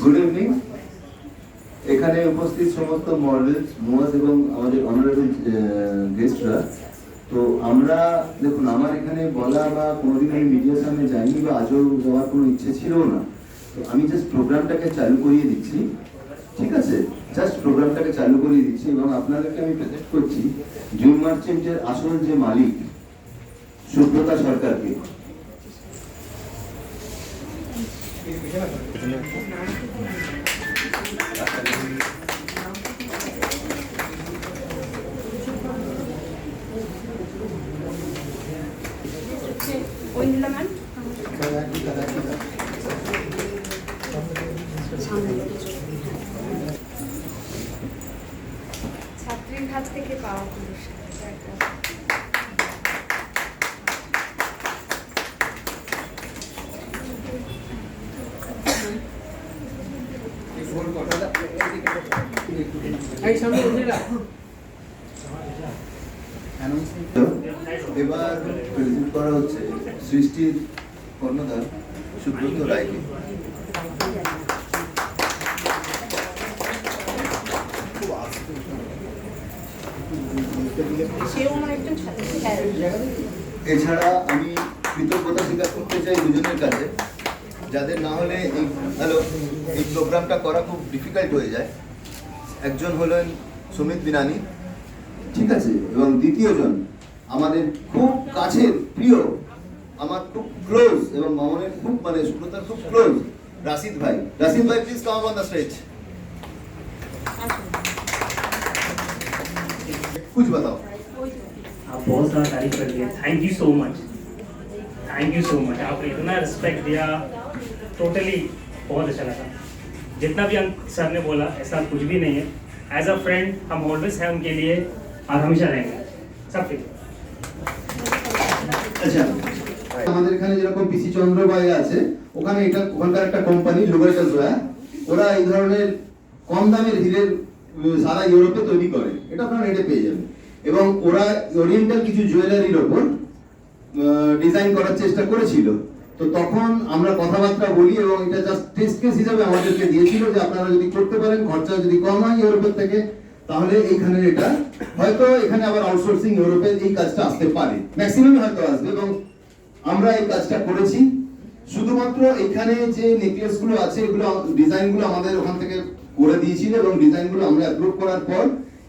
Good evening এখানে উপস্থিত সমস্ত মডেলস মোয়াজ এবং আমাদের অনারেবল গেস্টরা তো আমরা, দেখুন, আমার এখানে বলা বা কোনোদিন আমি মিডিয়ার সামনে যাইনি বা আজও যাওয়ার কোনো ইচ্ছে ছিল না। তো আমি জাস্ট প্রোগ্রামটাকে চালু করিয়ে দিচ্ছি। ঠিক আছে? জাস্ট প্রোগ্রামটাকে চালু করিয়ে দিচ্ছি এবং আপনাদেরকে আমি প্রেজেন্ট করছি। জুন মার্চেন্টের আসল যে মালিক, সুব্রতা সরকারকে ঐন্দ্রিলা ম্যাম ছাত্রীর হাত থেকে পাওয়া পুরস্কার এটা একটা এবার প্রেজেন্ট করা হচ্ছে সৃষ্টির কর্ণধার সুব্রত রায়কে। এছাড়া আমি কৃতজ্ঞতা স্বীকার করতে চাই দুজনের কাছে, যাদের না হলে এই হ্যালো এই প্রোগ্রামটা করা খুব ডিফিকাল্ট হয়ে যায়। একজন হলেন সুমিত বিনানি ঠিক আছে এবং দ্বিতীয়জন আমাদের খুব কাছের প্রিয় আমার খুব ক্লোজ এবং মামনের খুব মানে সুব্রতার খুব ক্লোজ রাশিদ ভাই রাশিদ ভাই please come on the stage कुछ बताओ आप बहुत सारा तारीफ कर दिया thank you so much thank you so much आपने इतना रिस्पेक्ट दिया टोटली बहुत अच्छा लगा जितना भी अंक सर ने बोला ऐसा कुछ भी नहीं है एज अ फ्रेंड हम ऑलवेज हैं उनके लिए और हमेशा रहेंगे सब ठीक আচ্ছা আমাদের এখানে যেরকম পিসি চন্দ্রবাই আছে ওখানে এটা ওখানকার একটা কোম্পানি লুগারিটাস ওরা এই ধরনের কম দামের হিরের উম, সারা ইউরোপে তৈরি করে এটা আপনারা নেটে পেয়ে যাবেন এবং ওরা ওরিয়েন্টাল কিছু জুয়েলারির ওপর ডিজাইন করার চেষ্টা করেছিল তো তখন আমরা কথাবার্তা বলি এবং এটা জাস্ট টেস্ট কেস হিসাবে আমাদেরকে দিয়েছিল যে আপনারা যদি করতে পারেন, খরচা যদি কম হয় ইউরোপের থেকে, তাহলে এইখানে এটা, হয়তো এখানে আবার আউটসোর্সিং ইউরোপে এই কাজটা আসতে পারে। ম্যাক্সিমাম হয়তো আসবে এবং আমরা এই কাজটা করেছি। শুধুমাত্র এখানে যে নেকলেসগুলো আছে, এগুলো ডিজাইনগুলো আমাদের ওখান থেকে করে দিয়েছিল এবং ডিজাইনগুলো আমরা অ্যাপ্রুভ করার পর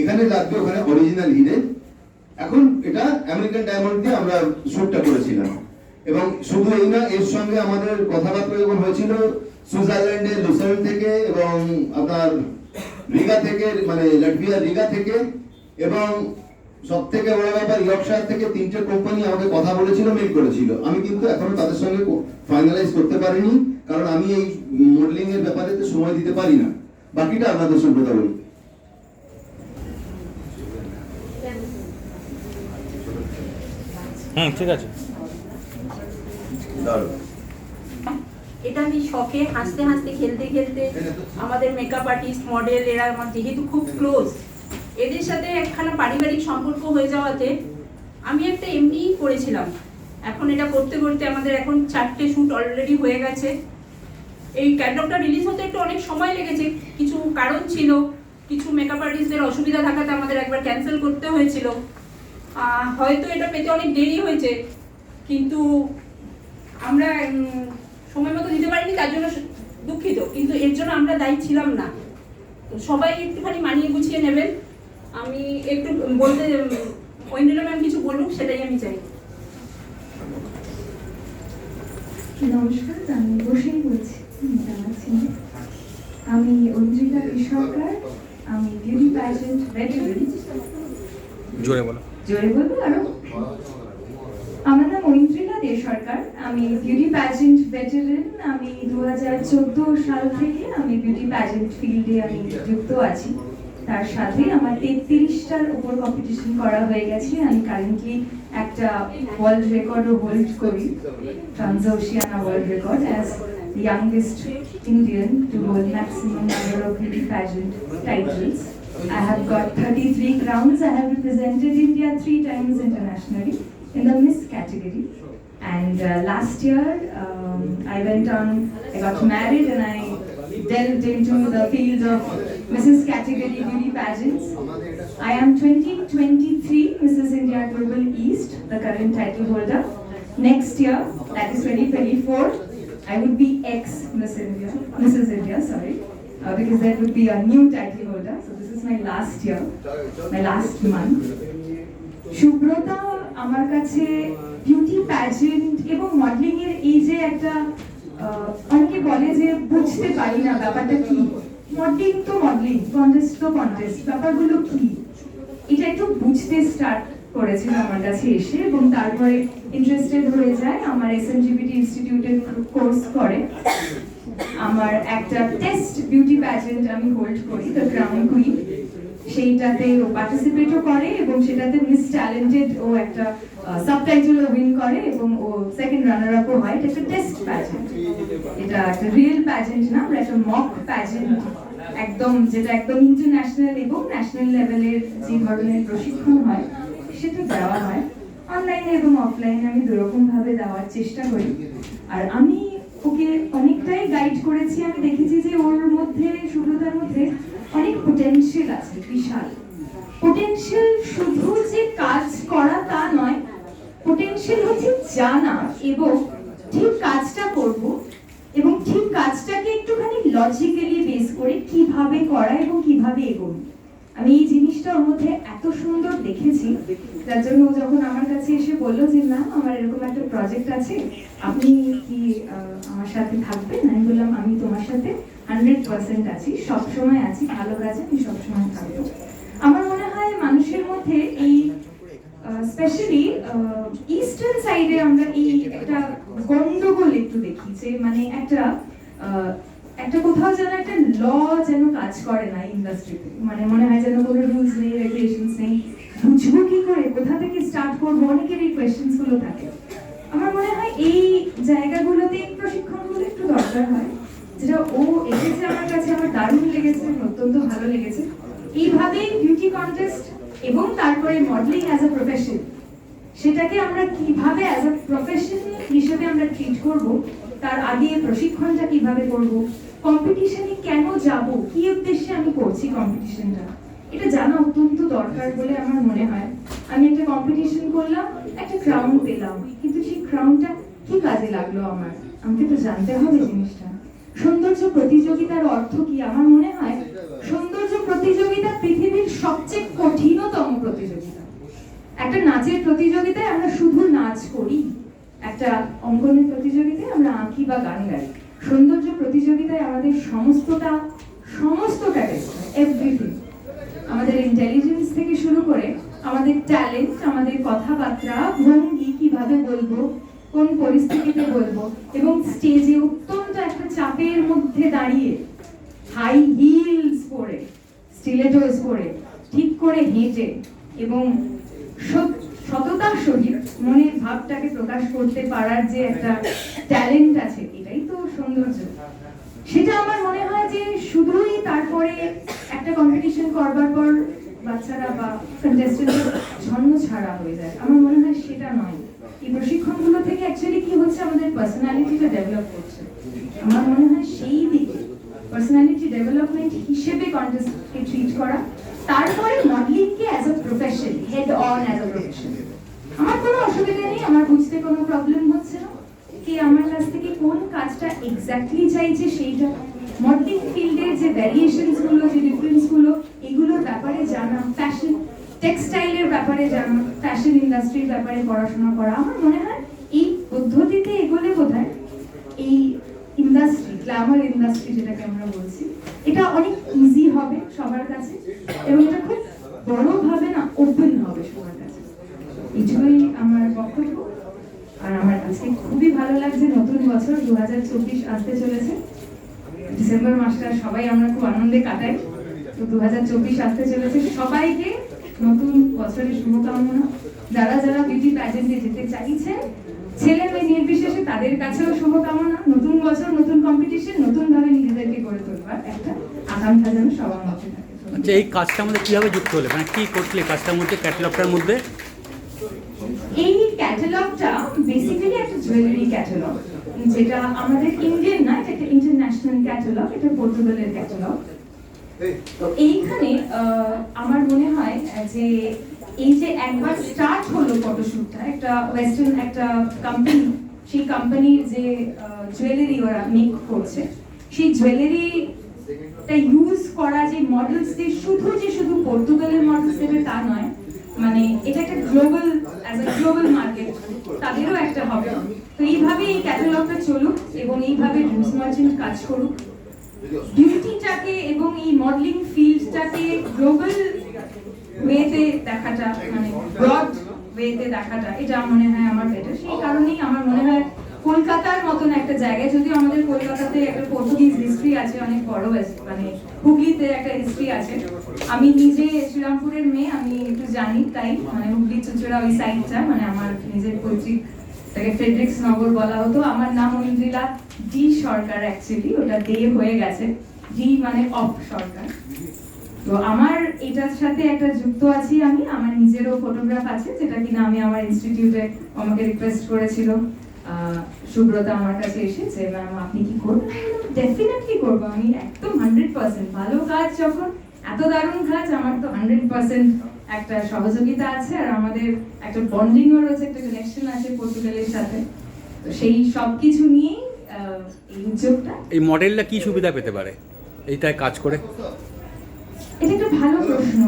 এখানে লাগবে ওখানে অরিজিনাল হিরে এখন এটা আমেরিকান ডায়মন্ড দিয়ে আমরা শুটটা করেছিলাম। এবং শুধু এই না, এর সঙ্গে আমাদের কথাবার্তা যখন হয়েছিল সুইজারল্যান্ডের লুসেন থেকে এবং আপনার রিগা থেকে মানে লাটভিয়া রিগা থেকে এবং সব থেকে বড় ব্যাপার, ইয়র্কশায়ার থেকে তিনটে কোম্পানি আমাকে কথা বলেছিল, মেল করেছিল। আমি কিন্তু এখনও তাদের সঙ্গে ফাইনালাইজ করতে পারিনি, কারণ আমি এই মডেলিং এর ব্যাপারে তো সময় দিতে পারি না। বাকিটা আপনাদের সঙ্গে কথা বলি। হুম, ঠিক আছে। এটা আমি শখে হাসতে হাসতে, খেলতে খেলতে আমাদের মেকআপ আর্টিস্ট মডেল এরা আমার যেহেতু খুব ক্লোজ এদের সাথে একখানা পারিবারিক সম্পর্ক হয়ে যাওয়াতে আমি একটা এমনিই করেছিলাম। এখন এটা করতে করতে আমাদের এখন চারটে শ্যুট অলরেডি হয়ে গেছে। এই ক্যাটলগটা রিলিজ হতে একটু অনেক সময় লেগেছে, কিছু কারণ ছিল, কিছু মেকআপ আর্টিস্টদের অসুবিধা থাকাতে আমাদের একবার ক্যান্সেল করতে হয়েছিল। হয়তো এটা পেতে অনেক দেরি হয়েছে, কিন্তু আমরা সময় মতো দিতে পারিনি তার জন্য দুঃখিত। কিন্তু এর জন্য আমরা দায়ী ছিলাম না। তো সবাই একটুখানি মানিয়ে গুছিয়ে নেবেন। আমি একটু বলতে ঐন্দ্রিলা ম্যাম কিছু বলুক সেটাই আমি চাই। নমস্কার আমি বসেই বলছি জানাচ্ছি। আমি অঞ্জিতা সরকার আমি বিউটি প্যাজেন্ট ভেটেরান জোরে বলো। জোরে বলব আরও? আমার নাম ঐন্দ্রিলা দে সরকার। আমি বিউটি প্যাজেন্ট ভেটেরান আমি দুই হাজার চোদ্দ সাল থেকে আমি বিউটি প্যাজেন্ট ফিল্ডে আমি যুক্ত আছি তার সাথে আমার তেত্রিশটার উপর কম্পিটিশন করা হয়ে গেছে আমি কারেন্টলি একটা ওয়ার্ল্ড রেকর্ডও হোল্ড করি Transoceania world record as youngest Indian to hold maximum number of beauty pageant titles. I have got 33 crowns. I have represented India three times internationally in the Miss category. And uh, last year, um, I went on, I got married and I delved into the field of Mrs. category beauty pageants. I am 2023 Mrs. India Global East, the current title holder. Next year, that is 2024, I would be ex Miss India, Mrs. India, sorry, uh, because that would be a new title holder. So this is my last year, my last month. Shubrata আমার কাছে beauty pageant এবং modelling এর এই যে একটা অনেকে বলে যে বুঝতে পারি না ব্যাপারটা কি। মডেলিং তো মডেলিং কন্টেস্ট তো কন্টেস্ট ব্যাপারগুলো কি? এটা একটু বুঝতে স্টার্ট করেছিল আমার কাছে এসে এবং তারপরে ইন্টারেস্টেড হয়ে যায়। আমার এসএনজিবিটি ইনস্টিটিউটে কোর্স করে। আমার একটা টেস্ট বিউটি প্যাজেন্ট আমি হোল্ড করি দ্য ক্রাউন কুইন সেইটাতে ও পার্টিসিপেটও করে এবং সেটাতে মিস ট্যালেন্টেড ও একটা সাবটাইটেলও উইন করে এবং ও সেকেন্ড রানার আপও হয়। এটা একটা টেস্ট প্যাজেন্ট এটা একটা রিয়েল প্যাজেন্ট না, আমরা একটা মক প্যাজেন্ট একদম, যেটা একদম ইন্টারন্যাশনাল এবং ন্যাশনাল লেভেলের যে ধরনের প্রশিক্ষণ হয়, সেটা দেওয়া হয়। অনলাইনে এবং অফলাইনে আমি দুরকম ভাবে দেওয়ার চেষ্টা করি। আর আমি করেছি আমি দেখেছি যে ওর মধ্যে, সুব্রতার মধ্যে অনেক পোটেনশিয়াল আছে, বিশাল। পোটেনশিয়াল শুধু যে কাজ করা তা নয় পোটেনশিয়াল হচ্ছে জানা এবং ঠিক কাজটা করব এবং ঠিক কাজটাকে একটুখানি লজিক্যালি বেস করে কীভাবে করা এবং কীভাবে এগোনো আমি এই জিনিসটা ওর মধ্যে এত সুন্দর দেখেছি যার জন্য যখন আমার কাছে এসে বলল যে ম্যাম আমার এরকম একটা প্রজেক্ট আছে, আপনি কি আমার সাথে থাকবেন? আমি বললাম, আমি তোমার সাথে হান্ড্রেড পার্সেন্ট আছি, সবসময় আছি, ভালো কাজে আমি সবসময় থাকব। আমার মনে হয় মানুষের মধ্যে এই স্পেশালি ইস্টার্ন সাইডে আমরা এই একটা গন্ডগোল একটু দেখি, যে মানে একটা একটা কোথাও যেন একটা ল যেন কাজ করে না ইন্ডাস্ট্রিতে মানে মনে হয় যেন কোনো রুলস নেই রেগুলেশনস নেই। বুঝব কি করে? কোথা থেকে স্টার্ট করব? অনেকের এই কোয়েশ্চেন্সগুলো থাকে। আমার মনে হয় এই জায়গাগুলোতে প্রশিক্ষণগুলো একটু দরকার হয়। যেটা ও এসেছে আমার কাছে, আমার দারুণ লেগেছে, অত্যন্ত ভালো লেগেছে। এইভাবে বিউটি কন্টেস্ট এবং তারপরে মডেলিং অ্যাজ আ প্রফেশন সেটাকে আমরা কীভাবে অ্যাজ আ প্রফেশন হিসেবে আমরা ট্রিট করব তার আগে প্রশিক্ষণটা কীভাবে করব? কম্পিটিশনে কেন যাব? কি উদ্দেশ্যে আমি করছি কম্পিটিশনটা এটা জানা অত্যন্ত দরকার বলে আমার মনে হয়। আমি একটা কম্পিটিশন করলাম, একটা ক্রাউন পেলাম। কিন্তু সেই ক্রাউনটা কি কাজে লাগল আমার? আমাকে তো জানতে হবে জিনিসটা। সৌন্দর্য প্রতিযোগিতার অর্থ কি? আমার মনে হয় সৌন্দর্য প্রতিযোগিতা পৃথিবীর সবচেয়ে কঠিনতম প্রতিযোগিতা। একটা নাচের প্রতিযোগিতায় আমরা শুধু নাচ করি। একটা অঙ্কনের প্রতিযোগিতায় আমরা আঁকি বা গান গাই। সৌন্দর্য প্রতিযোগিতায় আমাদের সমস্তটা সমস্তটা এভরিথিং আমাদের ইন্টেলিজেন্স থেকে শুরু করে আমাদের ট্যালেন্ট আমাদের কথাবার্তা, ভঙ্গি, কীভাবে বলব, কোন পরিস্থিতিতে বলব, এবং স্টেজে অত্যন্ত একটা চাপের মধ্যে দাঁড়িয়ে হাই হিলস পরে স্টিলেটোস পরে, ঠিক করে হেঁটে, এবং সত- সততার সহিত মনের ভাবটাকে প্রকাশ করতে পারার যে একটা ট্যালেন্ট আছে, এটাই তো সৌন্দর্য। সেটা আমার মনে হয় যে শুধুই তারপরে একটা কম্পিটিশন করবার পর বাচ্চারা বা কন্টেস্টেন্টরা ছন্ন ছাড়া হয়ে যায়। আমার মনে হয় সেটা নয়। এই প্রশিক্ষণগুলো থেকে অ্যাকচুয়ালি কি হচ্ছে, আমাদের পার্সোনালিটিটা ডেভেলপ করছে। আমার মনে হয় সেই দিকে পার্সোনালিটি ডেভেলপমেন্ট হিসেবে কন্টেস্টকে ট্রিট করা, তারপরে মডেলিংকে as a profession head on as a profession আমার কোনো অসুবিধা নেই আমার বুঝতে কোনো প্রবলেম হচ্ছে না? কে আমার কাছ থেকে কোন কাজটা এক্স্যাক্টলি চাইছে সেইটা? মডেলিং ফিল্ডের যে ভ্যারিয়েশনসগুলো, যে ডিফারেন্সগুলো, এগুলোর ব্যাপারে জানা। ফ্যাশন টেক্সটাইলের ব্যাপারে জানা। ফ্যাশন ইন্ডাস্ট্রির ব্যাপারে পড়াশোনা করা। আমার মনে হয় এই পদ্ধতিতে এগোলে বোধহয় এই ইন্ডাস্ট্রি গ্ল্যামার ইন্ডাস্ট্রি যেটাকে আমরা বলছি, এটা অনেক ইজি হবে সবার কাছে এবং এটা খুব বড়ভাবে না ওপেন হবে সবার কাছে। এইটুকুই আমার আর আমার আজকে খুবই ভালো লাগছে, নতুন বছর দু আসতে চলেছে। ডিসেম্বর মাসটা সবাই আমরা খুব আনন্দে কাটাই। তো দু আসতে চলেছে। সবাইকে নতুন বছরের শুভকামনা। যারা যারা বিউটি প্যাজেন্টে যেতে চাইছেন, ছেলে মেয়ে নির্বিশেষে তাদের কাছেও শুভকামনা। নতুন বছর, নতুন কম্পিটিশন নতুন ভাবে নিজেদেরকে গড়ে তোলবার একটা আকাঙ্ক্ষা যেন সবার মধ্যে থাকে। আচ্ছা এই কাজটার মধ্যে কীভাবে যুক্ত হলে? মানে কি করলে কাজটার মধ্যে ক্যাটালগটার মধ্যে? এই ক্যাটালগটা বেসিক্যালি একটা জুয়েলারি ক্যাটালগ যেটা আমাদের ইন্ডিয়ান না এটা একটা ইন্টারন্যাশনাল ক্যাটালগ এটা পর্তুগালের ক্যাটালগ তো এইখানে আমার মনে হয় যে এই যে একবার স্টার্ট হলো ফটোশুটটা একটা ওয়েস্টার্ন একটা কোম্পানি সেই কোম্পানির যে জুয়েলারি ওরা মেক করছে সেই জুয়েলারিটা ইউজ করা যে মডেলস দিয়ে শুধু যে শুধু পর্তুগালের মডেলস দেবে তা নয় মানে এটা একটা গ্লোবাল অ্যাজ গ্লোবাল মার্কেট তাদেরও একটা হবে। তো এইভাবে এই ক্যাটালগটা চলুক এবং এইভাবে কাজ করুক। বিউটিটাকে এবং এই মডেলিং ফিল্ডটাকে গ্লোবাল ওয়েতে দেখাটা মানে ব্রড ওয়েতে দেখাটা, এটা মনে হয় আমার বেটার সেই কারণেই আমার মনে হয় কলকাতার মতন একটা জায়গায়, যদিও আমাদের কলকাতাতে একটা আছে অনেক বড় মানে হুগলিতে একটা হিস্ট্রি আছে। আমি নিজে শ্রীরামপুরের মেয়ে, আমি একটু জানি তাই মানে হুগলি চুচুড়া ওই সাইডটা মানে আমার নিজের পৈতৃক তাকে নগর বলা হতো। আমার নাম ডি সরকার অ্যাকচুয়ালি ওটা দে হয়ে গেছে। ডি মানে অফ সরকার। তো আমার এটার সাথে একটা যুক্ত আছি আমি, আমার নিজেরও ফটোগ্রাফ আছে, যেটা কিনা আমি আমার ইনস্টিটিউটে আমাকে রিকোয়েস্ট করেছিল। সুব্রতা আমার কাছে এসে যে ম্যাম আপনি কি করবেন? ডেফিনেটলি করব আমি একদম হান্ড্রেড পার্সেন্ট ভালো কাজ যখন এত দারুণ কাজ আমার তো হান্ড্রেড পার্সেন্ট একটা সহযোগিতা আছে আর আমাদের একটা বন্ডিংও রয়েছে একটা কানেকশন আছে পর্তুগালের সাথে। তো সেই সব কিছু নিয়েই এই উদ্যোগটা। এই মডেলটা কি সুবিধা পেতে পারে? এইটায় কাজ করে? এটা একটা ভালো প্রশ্ন।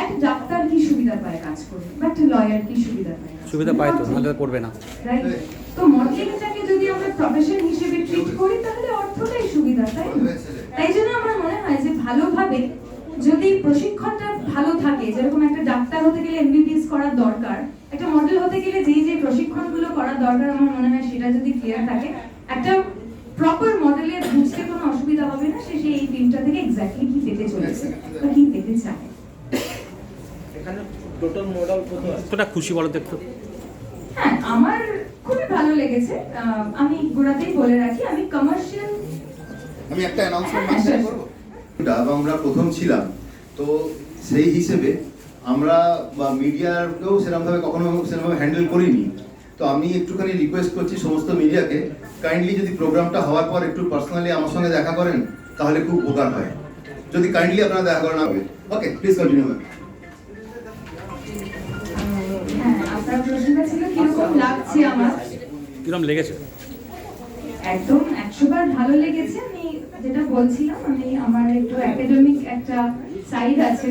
একটা ডাক্তার কি সুবিধা পায় কাজ করে বা একটা লয়ার কি সুবিধা পায় সুবিধা পায় তো নাহলে করবে না? তো মডেলিংটাকে প্রফেশন হিসেবে ট্রিট করি তাহলে অর্থটাই সুবিধা তাই তাই জন্য আমার মনে হয় যে ভালোভাবে যদি প্রশিক্ষণটা ভালো থাকে যেরকম একটা ডাক্তার হতে গেলে এমবিবিএস করার দরকার একটা মডেল হতে গেলে যেই যে প্রশিক্ষণগুলো করার দরকার আমার মনে হয় সেটা যদি ক্লিয়ার থাকে একটা প্রপার মডেলের বুঝতে কোনো অসুবিধা হবে না সে সেই এই ফিল্মটা থেকে এক্স্যাক্টলি কি পেতে চলেছে বা কি পেতে চায়। এখানে টোটাল মডেল কতটা খুশি বলো তো একটু। হ্যাঁ আমার লেগেছে। আমি গোড়াতেই বলে রাখি আমি কমার্শিয়াল আমি একটা অ্যানাউন্সমেন্ট হ্যাঁ. করব? আমরা প্রথম ছিলাম তো সেই হিসেবে আমরা বা মিডিয়াকেও সেরকমভাবে কখনো সেরকমভাবে হ্যান্ডেল করিনি। তো আমি একটুখানি রিকোয়েস্ট করছি সমস্ত মিডিয়াকে কাইন্ডলি যদি প্রোগ্রামটা হওয়ার পর একটু পার্সোনালি আমার সঙ্গে দেখা করেন তাহলে খুব উপকার হয়। যদি কাইন্ডলি আপনারা দেখা করেন হবে ওকে প্লিজ কন্টিনিউ হ্যাঁ আপনার প্রশ্নটা ছিল কীরকম লাগছে আমার? কিরম লেগেছে? একদম একশো বার ভালো লেগেছে। আমি যেটা বলছিলাম, আমি আমার একটু একাডেমিক একটা সাইড আছে।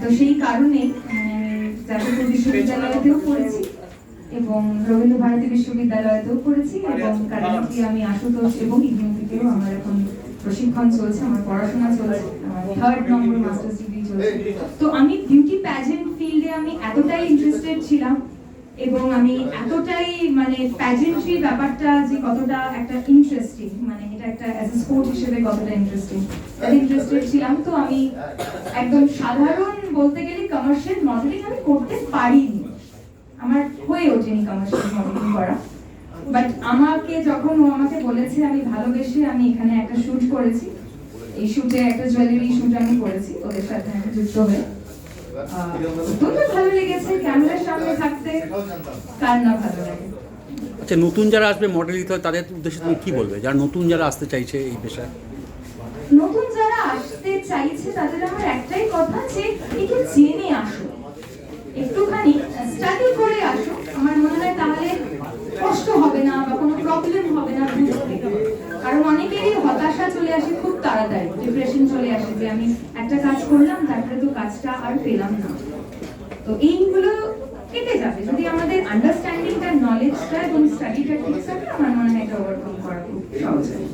তো সেই কারণে মানে বিশ্ববিদ্যালয়তেও পড়েছি এবং রবীন্দ্র ভারতী বিশ্ববিদ্যালয়তেও পড়েছি এবং কারেন্টলি আমি আশুতোষ এবং আমার এখন প্রশিক্ষণ চলছে, আমার পড়াশোনা চলছে থার্ড নম্বর মাস্টার্স ডিগ্রি চলছে। তো আমি বিউটি প্যাজেন্ট ফিল্ডে আমি এতটাই ইন্টারেস্টেড ছিলাম এবং আমি এতটাই মানে প্যাজেন্ট্রি ব্যাপারটা যে কতটা একটা ইন্টারেস্টিং মানে এটা একটা অ্যাজ এ স্পোর্ট হিসেবে কতটা ইন্টারেস্টিং ইন্টারেস্টেড ছিলাম তো আমি একদম সাধারণ বলতে গেলে কমার্শিয়াল মডেলিং আমি করতে পারিনি। আমার হয়ে ওঠেনি কমার্শিয়াল মডেলিং করা। বাট আমাকে যখন ও আমাকে বলেছে আমি ভালোবেসে আমি এখানে একটা শুট করেছি, এই শুটে একটা জুয়েলারি শুট আমি করেছি, ওদের সাথে আমি যুক্ত হয়ে। আহ, ভালো লেগেছে ক্যামেরার সামনে থাকতে কার না ভালো লাগে? আচ্ছা নতুন যারা আসবে মডেল দিতে হয় তাদের উদ্দেশ্যে তুমি কি বলবে? যারা নতুন যারা আসতে চাইছে এই পেশায়? নতুন যারা আসতে চাইছে তাদের আমার একটাই কথা যে একটু জেনে আসো। একটুখানি স্টাডি করে আসো। আমার মনে হয় তাহলে কষ্ট হবে না বা কোনো প্রবলেম হবে না বুঝতে কারণ অনেকেরই হতাশা চলে আসে খুব তাড়াতাড়ি ডিপ্রেশন চলে আসে যে আমি একটা কাজ করলাম, তারপরে তো কাজটা আর পেলাম না। তো এইগুলো কেটে যাবে। যদি আমাদের আন্ডারস্ট্যান্ডিংটা নলেজটা এবং স্টাডিটা ঠিক থাকে আমার মনে হয় এটা ওভারকাম করা খুব সহজ হয়।